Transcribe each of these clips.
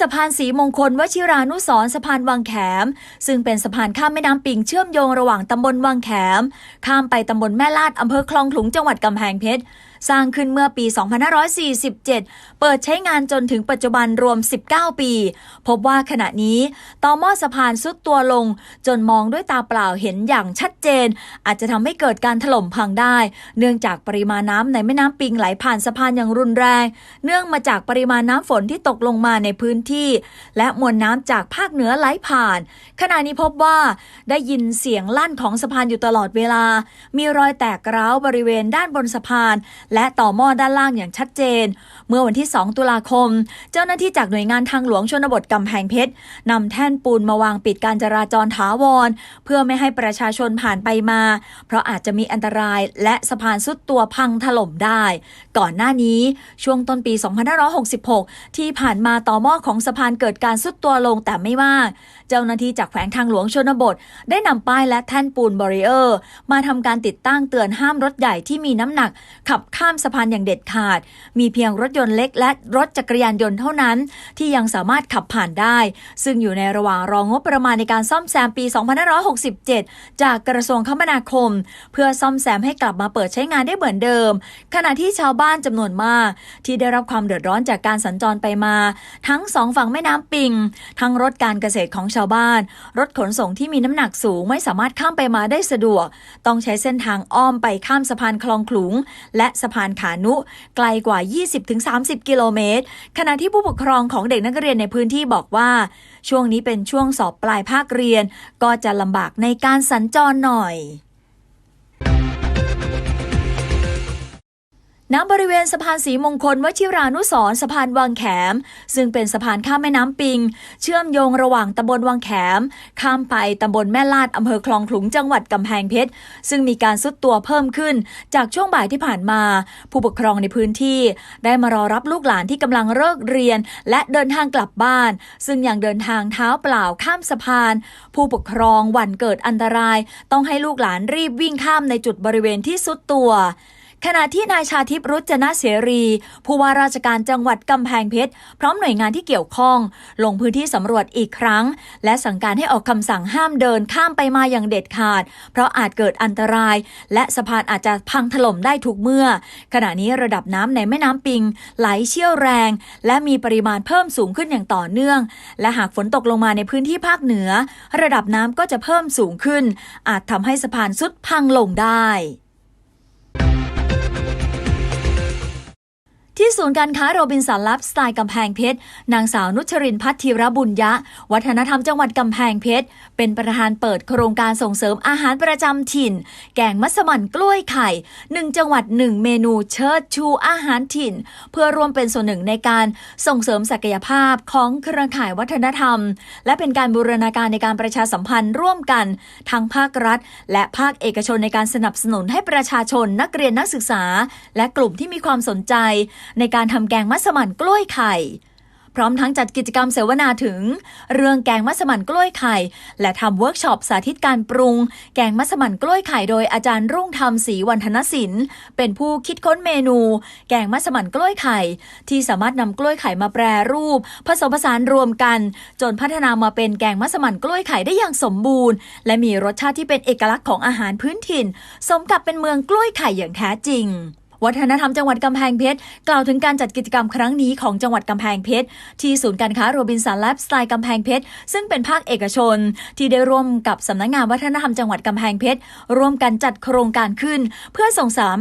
สะพานสีมงคลวชิรานุสรสะพานวังแขม ซึ่งเป็นสะพานข้ามแม่น้ำปิงเชื่อมโยงระหว่างตำบลวังแขม ข้ามไปตำบลแม่ลาดอำเภอคลองขลุงจังหวัดกำแพงเพชร สร้างขึ้นเมื่อปี 2547 เปิดใช้งานจนถึงปัจจุบันรวม 19 ปี พบว่าขณะนี้ต่อหม้อสะพานซุดตัวลง จนมองด้วยตาเปล่าเห็นอย่างชัดเจน อาจจะทำให้เกิดการถล่มพังได้ เนื่องจากปริมาณน้ำในแม่น้ำปิงไหลผ่านสะพานอย่างรุนแรง เนื่องมาจากปริมาณน้ำฝนที่ตกลงมาในพื้นที่ และมวลน้ำจากภาคเหนือไหลผ่าน ขณะนี้พบว่าได้ยินเสียงลั่นของสะพานอยู่ตลอดเวลา มีรอยแตกร้าวบริเวณด้านบนสะพานและต่อหม้อด้านล่างอย่างชัดเจน เมื่อวันที่ 2 ตุลาคม เจ้าหน้าที่จากหน่วยงานทางหลวงชนบทกำแพงเพชรนำแท่นปูนมาวางปิดการจราจรถาวร เพื่อไม่ให้ประชาชนผ่านไปมา เพราะอาจจะมีอันตรายและสะพานสุดตัวพังถล่มได้ ก่อนหน้านี้ช่วงต้นปี 2566 ที่ผ่านมาต่อหม้อของสะพานเกิดการสุดตัวลงแต่ไม่มากเจ้าหน้าที่จากแขวงทางหลวงชนบท ได้นำป้ายและแท่นปูนบริเออร์ มาทำการติดตั้งเตือนห้ามรถใหญ่ที่มีน้ำหนัก ขับข้ามสะพานอย่างเด็ดขาด มีเพียงรถยนต์เล็กและรถจักรยานยนต์เท่านั้น ที่ยังสามารถขับผ่านได้ ซึ่งอยู่ในระหว่างรองงบประมาณในการซ่อมแซมปี 2567 จากกระทรวงคมนาคม เพื่อซ่อมแซมให้กลับมาเปิดใช้งานได้เหมือนเดิม ขณะที่ชาวบ้านจำนวนมาก ที่ได้รับความเดือดร้อนจากการสัญจรไปมา ทั้งสองฝั่งแม่น้ำปิง ทั้งรถการเกษตรของชาวบ้าน รถขนส่งที่มีน้ำหนักสูงไม่สามารถข้ามไปมาได้สะดวก ต้องใช้เส้นทางอ้อมไปข้ามสะพานคลองขลุง และสะพานขานุ ไกลกว่า 20-30 กิโลเมตร ขณะที่ผู้ปกครองของเด็กนักเรียนในพื้นที่บอกว่า ช่วงนี้เป็นช่วงสอบปลายภาคเรียน ก็จะลำบากในการสัญจรหน่อย ณบริเวณสะพานสีมงคลวชิรานุสรสะพานวังแขม ซึ่งเป็นสะพานข้ามแม่น้ำปิง เชื่อมโยงระหว่างตำบลวังแขม ข้ามไปตำบลแม่ลาดอำเภอคลองขลุงจังหวัดกำแพงเพชร ซึ่งมีการซุดตัวเพิ่มขึ้น จากช่วงบ่ายที่ผ่านมา ผู้ปกครองในพื้นที่ ได้มารอรับลูกหลานที่กำลังเลิกเรียน และเดินทางกลับบ้าน ซึ่งยังเดินทางเท้าเปล่าข้ามสะพาน ผู้ปกครองหวั่นเกิดอันตราย ต้องให้ลูกหลานรีบวิ่งข้ามในจุดบริเวณที่ซุดตัว ขณะที่นายชาทิพย์รุจนะเสรี ผู้ว่าราชการจังหวัดกำแพงเพชร พร้อมหน่วยงานที่เกี่ยวข้อง ลงพื้นที่สำรวจอีกครั้ง และสั่งการให้ออกคำสั่งห้ามเดินข้ามไปมาอย่างเด็ดขาด เพราะอาจเกิดอันตราย และสะพานอาจจะพังถล่มได้ทุกเมื่อ ขณะนี้ระดับน้ำในแม่น้ำปิง ไหลเชี่ยวแรง และมีปริมาณเพิ่มสูงขึ้นอย่างต่อเนื่อง และหากฝนตกลงมาในพื้นที่ภาคเหนือ ระดับน้ำก็จะเพิ่มสูงขึ้น อาจทำให้สะพานสุดพังลงได้ ที่ศูนย์การค้าโรบินสันลฟ์สไตล์กำแพงเพชร นางสาวนุชรินพัทธีรบุญยะ วัฒนธรรมจังหวัดกำแพงเพชร เป็นประธานเปิดโครงการส่งเสริมอาหารประจำถิ่น แกงมัสมั่นกล้วยไข่หนึ่งจังหวัดหนึ่งเมนูเชิดชูอาหารถิ่น เพื่อร่วมเป็นส่วนหนึ่งในการส่งเสริมศักยภาพของเครือข่ายวัฒนธรรม และเป็นการบูรณาการในการประชาสัมพันธ์ร่วมกันทั้งภาครัฐ และภาคเอกชนในการสนับสนุนให้ประชาชนนักเรียนนักศึกษา และกลุ่มที่มีความสนใจในการทำแกงมัสมั่นกล้วยไข่ พร้อมทั้งจัดกิจกรรมเสวนาถึง เรื่องแกงมัสมั่นกล้วยไข่ และทำเวิร์กช็อปสาธิตการปรุง แกงมัสมั่นกล้วยไข่โดยอาจารย์รุ่งธรรมศรีวันธนศิลป์เป็นผู้คิดค้นเมนู แกงมัสมั่นกล้วยไข่ ที่สามารถนำกล้วยไข่มาแปรรูป ผสมผสานรวมกัน จนพัฒนามาเป็นแกงมัสมั่นกล้วยไข่ได้อย่างสมบูรณ์ และมีรสชาติที่เป็นเอกลักษณ์ของอาหารพื้นถิ่น สมกับเป็นเมืองกล้วยไข่อย่างแท้จริง วัฒนธรรมจังหวัดกำแพงเพชรกล่าวถึงการจัดกิจกรรมครั้งนี้ของจังหวัดกำแพงเพชรที่ศูนย์การค้าโรบินสันไลฟ์สไตล์กำแพงเพชรซึ่งเป็นภาคเอกชน ที่ได้ร่วมกับสำนักงานวัฒนธรรมจังหวัดกำแพงเพชรร่วมกันจัดโครงการขึ้น เพื่อส่งเสริม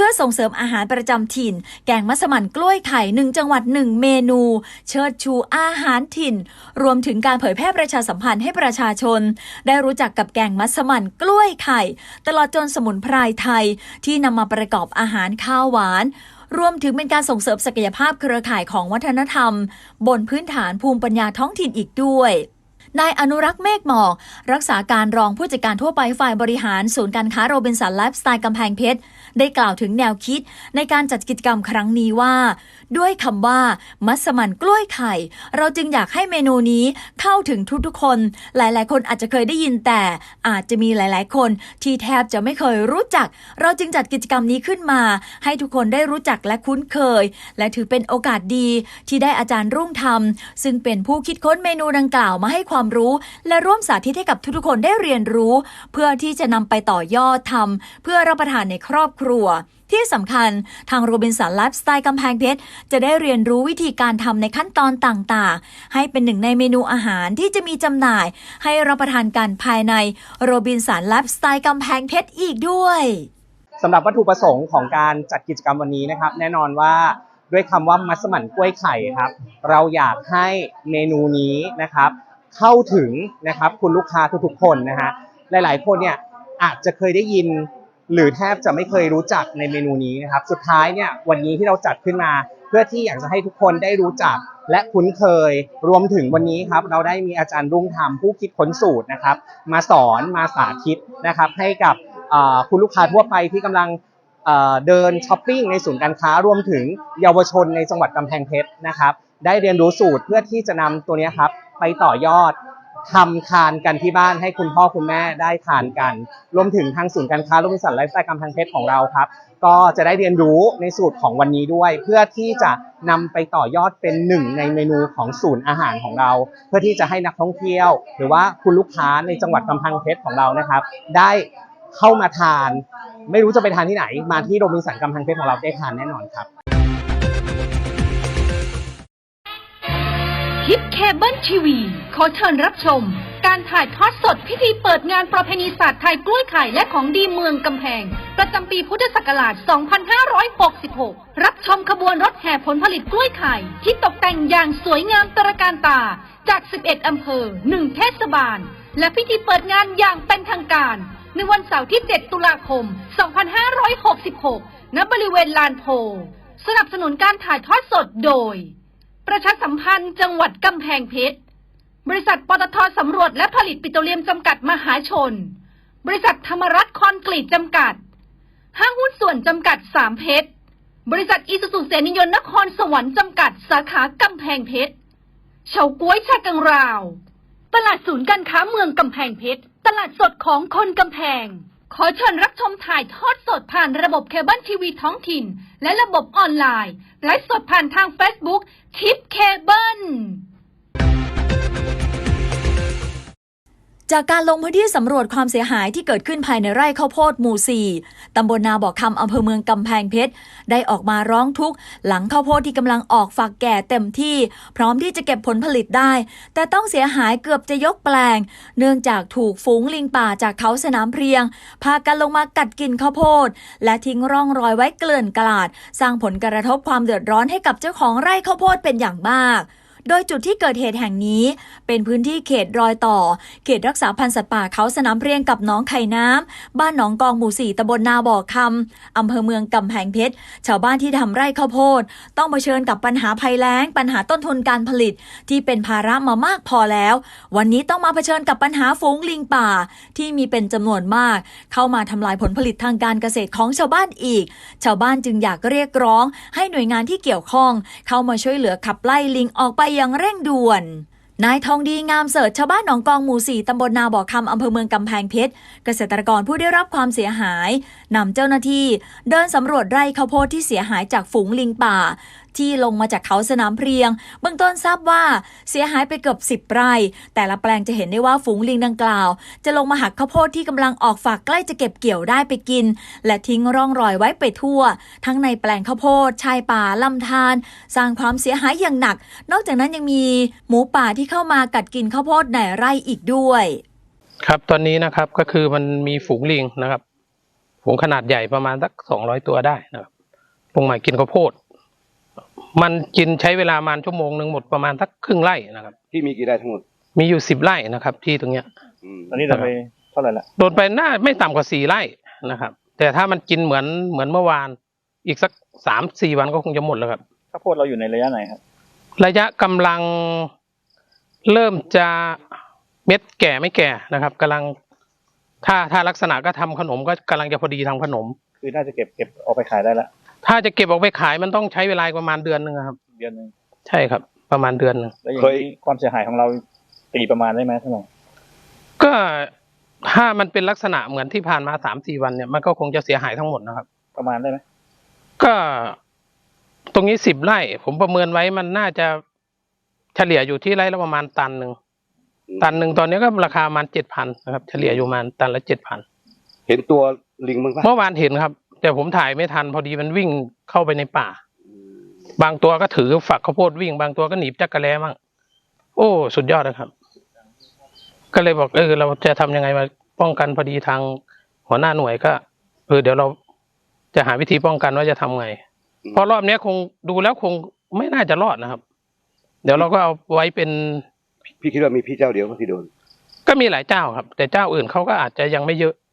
พื่อส่งเสริมอาหารประจำถิ่น แกงมัสมั่นกล้วยไข่หนึ่งจังหวัดหนึ่งเมนู เชิดชูอาหารถิ่น รวมถึงการเผยแพร่ประชาสัมพันธ์ให้ประชาชน ได้รู้จักกับแกงมัสมั่นกล้วยไข่ ตลอดจนสมุนไพรไทย ที่นำมาประกอบอาหารข้าวหวานรวมถึงเป็นการส่งเสริมศักยภาพเครือข่ายของวัฒนธรรม บนพื้นฐานภูมิปัญญาท้องถิ่นอีกด้วย นายอนุรักษ์เมฆหมอก รักษาการรองผู้จัดการทั่วไปฝ่ายบริหารศูนย์การค้าโรบินสันไลฟ์สไตล์กำแพงเพชร ได้กล่าวถึงแนวคิดในการจัดกิจกรรมครั้งนี้ว่า ด้วยคำว่า มัสมั่นกล้วยไข่ เราจึงอยากให้เมนูนี้เข้าถึงทุกๆคน หลายๆ คนอาจจะเคยได้ยินแต่อาจจะมีหลาย ๆ คนที่แทบจะไม่เคยรู้จัก เราจึงจัดกิจกรรมนี้ขึ้นมา ให้ทุกคนได้รู้จักและคุ้นเคย และถือเป็นโอกาสดีที่ได้อาจารย์รุ่งธรรม ซึ่งเป็นผู้คิดค้นเมนูดังกล่าวมาให้ความรู้ และร่วมสาธิตให้กับทุกๆคนได้เรียนรู้ เพื่อที่จะนำไปต่อยอดทำเพื่อรับประทานในครอบครัวที่สำคัญทางโรบินสันไลฟ์สไตล์กำแพงเพชร จะได้เรียนรู้วิธีการทำในขั้นตอนต่างๆ ให้เป็นหนึ่งในเมนูอาหารที่จะมีจำหน่าย ให้รับประทานกันภายในโรบินสันไลฟ์สไตล์กำแพงเพชรอีกด้วยสำหรับวัตถุประสงค์ของการจัดกิจกรรมวันนี้นะครับ แน่นอนว่าด้วยคำว่ามัสมั่นกล้วยไข่ครับ เราอยากให้เมนูนี้นะครับ เข้าถึงนะครับคุณลูกค้าทุกๆคนนะฮะหลายๆ คนเนี่ยอาจจะเคยได้ยิน หรือแทบจะไม่เคยรู้จักในเมนูนี้นะครับสุดท้ายเนี่ยวันนี้ที่เราจัดขึ้นมา เพื่อที่อยากจะให้ทุกคนได้รู้จักและคุ้นเคยรวมถึงวันนี้ครับเราได้มีอาจารย์รุ่งธรรมผู้คิดค้นสูตรนะครับ มาสอนมาสาธิตนะครับให้กับคุณลูกค้าทั่วไปที่กำลังเดินช้อปปิ้งในศูนย์การค้ารวมถึงเยาวชนในจังหวัดกำแพงเพชรนะครับได้เรียนรู้สูตรเพื่อที่จะนำตัวนี้ครับ ไปต่อยอดทำทานกันที่บ้านให้คุณพ่อคุณแม่ได้ทานกัน รวมถึงทางศูนย์การค้าโรบินสันไลฟ์สไตล์กำแพงเพชรของเราครับ ก็จะได้เรียนรู้ในสูตรของวันนี้ด้วย เพื่อที่จะนำไปต่อยอดเป็นหนึ่งในเมนูของศูนย์อาหารของเรา เพื่อที่จะให้นักท่องเที่ยว หรือว่าคุณลูกค้าในจังหวัดกำแพงเพชรของเรานะครับ ได้เข้ามาทาน ไม่รู้จะไปทานที่ไหน มาที่โรบินสันกำแพงเพชรของเราได้ทานแน่นอนครับ ฮิปเคเบิลทีวี ขอเชิญรับชม การถ่ายทอดสดพิธีเปิดงานประเพณีศาสตร์ไทยกล้วยไข่และของดีเมืองกำแพง ประจำปีพุทธศักราช 2566 รับชมขบวนรถแห่ผลผลิตกล้วยไข่ ที่ตกแต่งอย่างสวยงามตระการตา จาก 11 อำเภอ 1 เทศบาล และพิธีเปิดงานอย่างเป็นทางการ ในวันเสาร์ที่ 7 ตุลาคม 2566 ณ บริเวณลานโพ สนับสนุนการถ่ายทอดสดโดย ประชาสัมพันธ์จังหวัดกำแพงเพชร บริษัทปตทสำรวจและผลิตปิโตรเลียมจำกัดมหาชน บริษัทธรรมรัตน์คอนกรีตจำกัด ห้างหุ้นส่วนจำกัดสามเพชร บริษัทอิสุสุเสนิยนนครสวรรค์จำกัดสาขากำแพงเพชรเฉาก้วยชากังราว ตลาดศูนย์การค้าเมืองกำแพงเพชร ตลาดสดของคนกำแพง ขอเชิญรับชมถ่ายทอดสดผ่านระบบเคเบิลทีวีท้องถิ่น และระบบออนไลน์ไลฟ์สดผ่านทาง Facebook ทิปเคเบิล จากการลงพื้นที่สำรวจความเสียหายที่เกิดขึ้นภายในไร่ข้าวโพดหมู่ 4 ตำบลนาบ่อคำอำเภอเมืองกำแพงเพชร ได้ออกมาร้องทุกข์ หลังข้าวโพดที่กำลังออกฝักแก่เต็มที่ พร้อมที่จะเก็บผลผลิตได้ แต่ต้องเสียหายเกือบจะยกแปลง เนื่องจากถูกฝูงลิงป่าจากเขาสนามเพรียง พากันลงมากัดกินข้าวโพด และทิ้งร่องรอยไว้เกลื่อนกลาด สร้างผลกระทบความเดือดร้อนให้กับเจ้าของไร่ข้าวโพดเป็นอย่างมาก โดยจุดที่เกิดเหตุแห่งนี้ เป็นพื้นที่เขตรอยต่อ เขตรักษาพันธุ์สัตว์ป่าเขาสนามเรียงกับหนองไข่น้ำบ้านหนองกองหมู่สี่ตำบลนาบ่อคำอำเภอเมืองกำแพงเพชร ชาวบ้านที่ทำไร่ข้าวโพด ต้องเผชิญกับปัญหาภัยแล้ง ปัญหาต้นทุนการผลิต ที่เป็นภาระมามากพอแล้ว วันนี้ต้องมาเผชิญกับปัญหาฝูงลิงป่า ที่มีเป็นจำนวนมาก เข้ามาทำลายผลผลิตทางการเกษตรของชาวบ้านอีก ชาวบ้านจึงอยากเรียกร้อง ให้หน่วยงานที่เกี่ยวข้อง เข้ามาช่วยเหลือขับไล่ลิงออกไปอย่างเร่งด่วน นายทองดีงามเสิร์ชชาวบ้านหนองกองหมู่สี่ตำบลนาบ่อคำอำเภอเมืองกำแพงเพชร เกษตรกรผู้ได้รับความเสียหายนำเจ้าหน้าที่ เดินสำรวจไร่ข้าวโพดที่เสียหายจากฝูงลิงป่า ที่ลงมาจากเขาสนามเพรียง เบื้องต้นทราบว่าเสียหายไปเกือบ 10 ไร่ แต่ละแปลงจะเห็นได้ว่าฝูงลิงดังกล่าว จะลงมาหักข้าวโพดที่กำลังออกฝากใกล้จะเก็บเกี่ยวได้ไปกิน และทิ้งร่องรอยไว้ไปทั่ว ทั้งในแปลงข้าวโพดชายป่าลำธารสร้างความเสียหายอย่างหนัก นอกจากนั้นยังมีหมูป่าที่เข้ามากัดกินข้าวโพดในไร่อีกด้วยครับตอนนี้นะครับก็คือมันมีฝูงลิงนะครับ ฝูงขนาดใหญ่ประมาณสักสองร้อยตัวได้นะครับลงมากินข้าวโพด มันกินใช้เวลาประมาณชั่วโมงหนึ่งหมดประมาณสักครึ่งไร่นะครับ ที่มีกี่ไร่ทั้งหมดมีอยู่สิบไร่นะครับ ที่ตรงเนี้ยอืมตอนนี้เราไปเท่าไหร่ละโดนไปน่าไม่ต่ำกว่าสี่ไร่นะครับ แต่ถ้ามันกินเหมือนเหมือนเมื่อวาน อีกสักสามสี่วันก็คงจะหมดแล้วครับ ข้าวโพดเราอยู่ในระยะไหนครับระยะกำลังเริ่มจะเม็ดแก่ไม่แก่นะครับกำลัง ถ้าถ้าลักษณะก็ทำขนมก็กำลังจะพอดีทำขนม คือน่าจะเก็บเก็บเอาไปขายได้ละ ถ้าจะเก็บออกไปขายมันต้องใช้เวลาประมาณเดือนหนึ่งครับ เดือนหนึงใช่ครับ ประมาณเดือนหนึ่งแล้วอย่างนี้ความเสียหายของเราตีประมาณได้ไหมเท่าไหร่ก็ถ้ามันเป็นลักษณะเหมือนที่ผ่านมาสามสี่วันเนี่ยมันก็คงจะเสียหายทั้งหมดนะครับ ประมาณได้ไหมก็ตรงนี้สิบไร่ ผมประเมินไว้มันน่าจะเฉลี่ยอยู่ที่ไร่ละประมาณตันหนึ่งตันหนึ่งตอนนี้ก็ราคาประมาณเจ็ดพันนะครับ เฉลี่ยอยู่ประมาณตันละเจ็ดพันเห็นตัวลิงบ้างปะเมื่อวานเห็นครับ แต่ผมถ่ายไม่ทันพอดีมันวิ่งเข้าไปในป่า บางตัวก็ถือฝักข้าวโพดวิ่ง บางตัวก็หนีบจักระแล้มั่งโอ้ สุดยอดนะครับ ก็เลยบอกเออเราจะทำยังไงมาป้องกันพอดีทางหัวหน้าหน่วยก็เออเดี๋ยวเราจะหาวิธีป้องกันว่าจะทำไงเพราะรอบเนี้ยคงดูแล้วคงไม่น่าจะรอดนะครับ เดี๋ยวเราก็เอาไว้เป็นพี่คิดว่ามีพี่เจ้าเดียวที่โดน ก็มีหลายเจ้าครับ แต่เจ้าอื่นเขาก็อาจจะยังไม่เยอะเห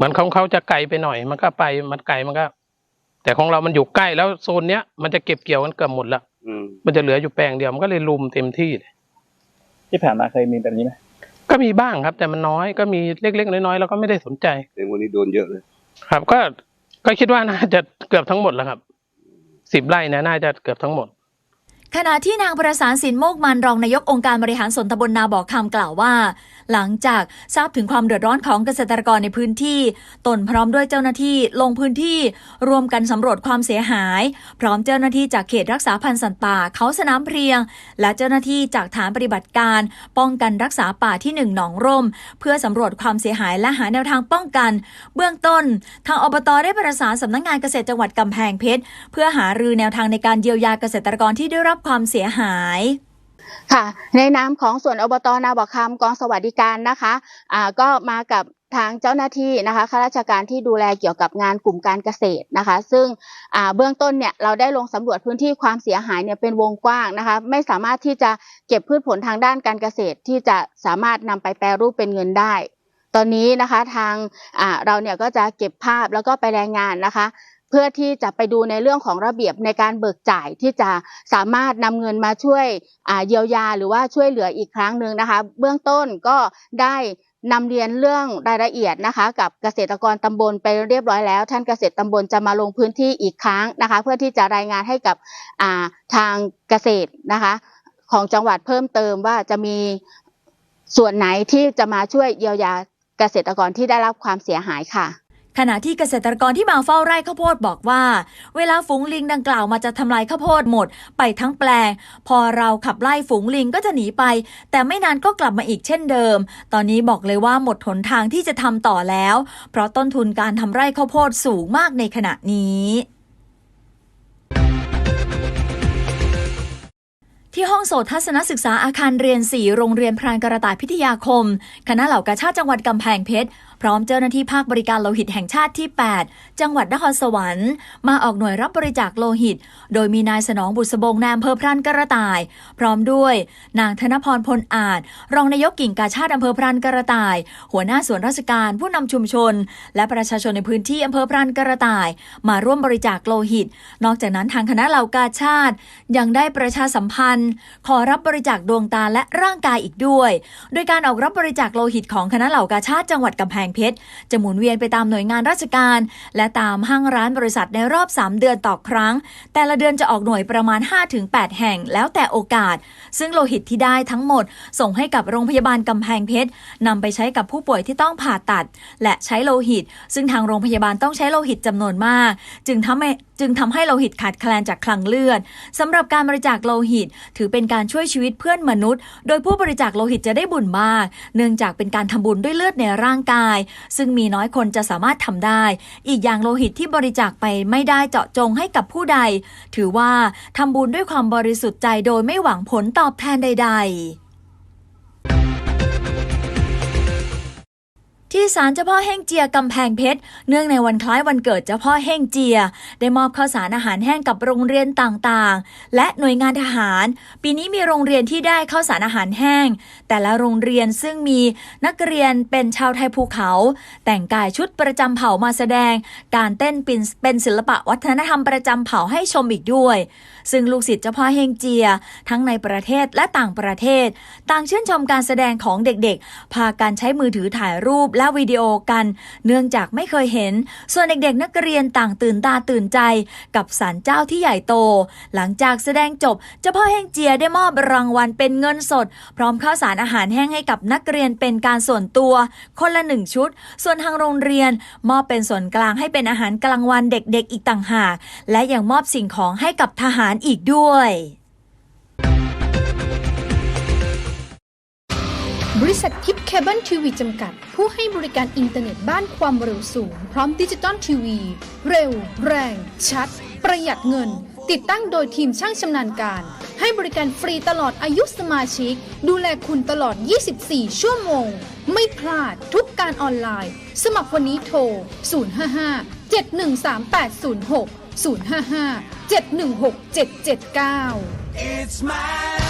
มือนของเขาจะไกลไปหน่อย มันก็ไปมันไกลมันก็ แต่ของเรามันอยู่ใกล้แล้วโซนเนี้ยมันจะเก็บเกี่ยวกันเกือบหมดแล้วอืมมันจะเหลืออยู่แปลงเดียวมันก็เลยลุมเต็มที่เลยที่ผ่านมาเคยมีแบบนี้ไหมก็มีบ้างครับ แต่มันน้อยก็มีเล็กๆน้อยๆแล้วก็ไม่ได้สนใจแต่วันนี้โดนเยอะเลย ครับ ก็ก็คิดว่าน่าจะเกือบทั้งหมดแล้วครับสิบไร่เนี่ยน่าจะเกือบทั้งหมดขณะที่นางประสานสินโมกมันรองนายกองค์การบริหารส่วนตำบลนาบอกคำกล่าวว่าหลังจากทราบถึงความเดือดร้อนของเกษตรกรในพื้นที่ ตนพร้อมด้วยเจ้าหน้าที่ลงพื้นที่รวมกันสำรวจความเสียหาย พร้อมเจ้าหน้าที่จากเขตรักษาพันธุ์สัตว์ป่าเขาสนามเพรียง และเจ้าหน้าที่จากฐานปฏิบัติการ ป้องกันรักษาป่าที่หนึ่งหนองร่ม เพื่อสำรวจความเสียหายและหาแนวทางป้องกัน เบื้องต้น ทางอบตได้ประสานสำนักงานเกษตรจังหวัดกำแพงเพชร เพื่อหารือแนวทางในการเยียวยาเกษตรกรที่ได้รับความเสียหาย ค่ะ ในนามของส่วนอบตนาบอกคำกองสวัสดิการนะคะอ่าก็มากับทางเจ้าหน้าที่นะคะข้าราชการที่ดูแลเกี่ยวกับงานกลุ่มการเกษตรนะคะ ซึ่งอ่าเบื้องต้นเนี่ยเราได้ลงสำรวจพื้นที่ความเสียหายเนี่ยเป็นวงกว้างนะคะ ไม่สามารถที่จะเก็บพืชผลทางด้านการเกษตร ที่จะสามารถนำไปแปรรูปเป็นเงินได้ ตอนนี้นะคะทางอ่าเราเนี่ยก็จะเก็บภาพแล้วก็ไปรายงานนะคะ เพื่อที่จะไปดูในเรื่องของระเบียบในการเบิกจ่ายที่จะสามารถนำเงินมาช่วยเยียวยาหรือว่าช่วยเหลืออีกครั้งหนึ่งนะคะ เบื้องต้นก็ได้นำเรียนเรื่องรายละเอียดนะคะ กับเกษตรกรตำบลไปเรียบร้อยแล้ว ท่านเกษตรตำบลจะมาลงพื้นที่อีกครั้งนะคะ เพื่อที่จะรายงานให้กับาทางเกษตรนะคะ ของจังหวัดเพิ่มเติมว่าจะมีส่วนไหนที่จะมาช่วยเยียวยาเกษตรกรที่ได้รับความเสียหายค่ะ ขณะที่เกษตรกรที่มาเฝ้าไร่ข้าวโพดบอกว่า เวลาฝูงลิงดังกล่าวมาจะทำลายข้าวโพดหมด ไปทั้งแปลง พอเราขับไล่ฝูงลิงก็จะหนีไป แต่ไม่นานก็กลับมาอีกเช่นเดิม ตอนนี้บอกเลยว่าหมดหนทางที่จะทำต่อแล้ว เพราะต้นทุนการทำไร่ข้าวโพดสูงมากในขณะนี้ ที่ห้องโสตทัศนศึกษาอาคารเรียน 4 โรงเรียนพรานกระต่ายพิทยาคม คณะเหล่ากาชาติจังหวัดกำแพงเพชร พร้อมเจ้าหน้าที่ภาคบริการโลหิตแห่งชาติที่ 8 จังหวัดนครสวรรค์ มาออกหน่วยรับบริจาคโลหิต โดยมีนายสนองบุษบงนายอำเภอพรานกระต่าย พร้อมด้วย นางธนพรพลอาจ รองนายกกิ่งกาชาติอำเภอพรานกระต่าย หัวหน้าส่วนราชการผู้นำชุมชน และประชาชนในพื้นที่อำเภอพรานกระต่าย มาร่วมบริจาคโลหิต นอกจากนั้นทางคณะเหล่ากาชาติยังได้ประชาสัมพันธ์ขอรับบริจาคดวงตาและร่างกายอีกด้วย โดยการออกรับบริจาคโลหิตของคณะเหล่ากาชาติจังหวัดกำแพงเพชรจะหมุนเวียนไปตามหน่วยงานราชการ และตามห้างร้านบริษัทในรอบ 3 เดือนต่อครั้ง แต่ละเดือนจะออกหน่วยประมาณ 5-8 แห่งแล้วแต่โอกาส ซึ่งโลหิตที่ได้ทั้งหมด ส่งให้กับโรงพยาบาลกำแพงเพชรนำไปใช้กับผู้ป่วยที่ต้องผ่าตัด และใช้โลหิต ซึ่งทางโรงพยาบาลต้องใช้โลหิตจำนวนมาก จึงทำให้จึงทำให้โลหิตขาดแคลนจากคลังเลือดสำหรับการบริจาคโลหิตถือเป็นการช่วยชีวิตเพื่อนมนุษย์ โดยผู้บริจาคโลหิตจะได้บุญมาก เนื่องจากเป็นการทำบุญด้วยเลือดในร่างกาย ซึ่งมีน้อยคนจะสามารถทำได้ อีกอย่างโลหิตที่บริจาคไปไม่ได้เจาะจงให้กับผู้ใด ถือว่าทำบุญด้วยความบริสุทธิ์ใจโดยไม่หวังผลตอบแทนใด ๆ ที่ศาลเจ้าพ่อเฮ่งเจียกำแพงเพชร เนื่องในวันคล้ายวันเกิดเจ้าพ่อเฮ่งเจีย ได้มอบข้าวสารอาหารแห้งกับโรงเรียนต่างๆ และหน่วยงานทหาร ปีนี้มีโรงเรียนที่ได้ข้าวสารอาหารแห้ง แต่ละโรงเรียนซึ่งมีนักเรียนเป็นชาวไทยภูเขา แต่งกายชุดประจำเผ่ามาแสดง การเต้นปินเป็นศิลปะวัฒนธรรมประจำเผ่าให้ชมอีกด้วย ซึ่งลูกศิษย์เจ้าพ่อเฮงเจีย ทั้งในประเทศและต่างประเทศ ต่างชื่นชมการแสดงของเด็กๆ พากันใช้มือถือถ่ายรูปและวิดีโอกัน เนื่องจากไม่เคยเห็น ส่วนเด็กๆนักเรียนต่างตื่นตาตื่นใจ กับศาลเจ้าที่ใหญ่โต หลังจากแสดงจบเจ้าพ่อเฮงเจียได้มอบรางวัลเป็นเงินสด พร้อมข้าวสารอาหารแห้งให้กับนักเรียนเป็นการส่วนตัว คนละหนึ่งชุด ส่วนทางโรงเรียน มอบเป็นส่วนกลางให้เป็นอาหารกลางวันเด็กๆ อีกต่างหาก และยังมอบสิ่งของให้กับทหารอีกด้วย บริษัททิปเคเบิลทีวีจำกัด ผู้ให้บริการอินเทอร์เน็ตบ้านความเร็วสูง พร้อมดิจิตอลทีวี เร็ว แรง ชัด ประหยัดเงิน ติดตั้งโดยทีมช่างชำนาญการ ให้บริการฟรีตลอดอายุสมาชิก ดูแลคุณตลอด 24 ชั่วโมง ไม่พลาดทุกการออนไลน์ สมัครวันนี้โทร 055 713 806 055 716 779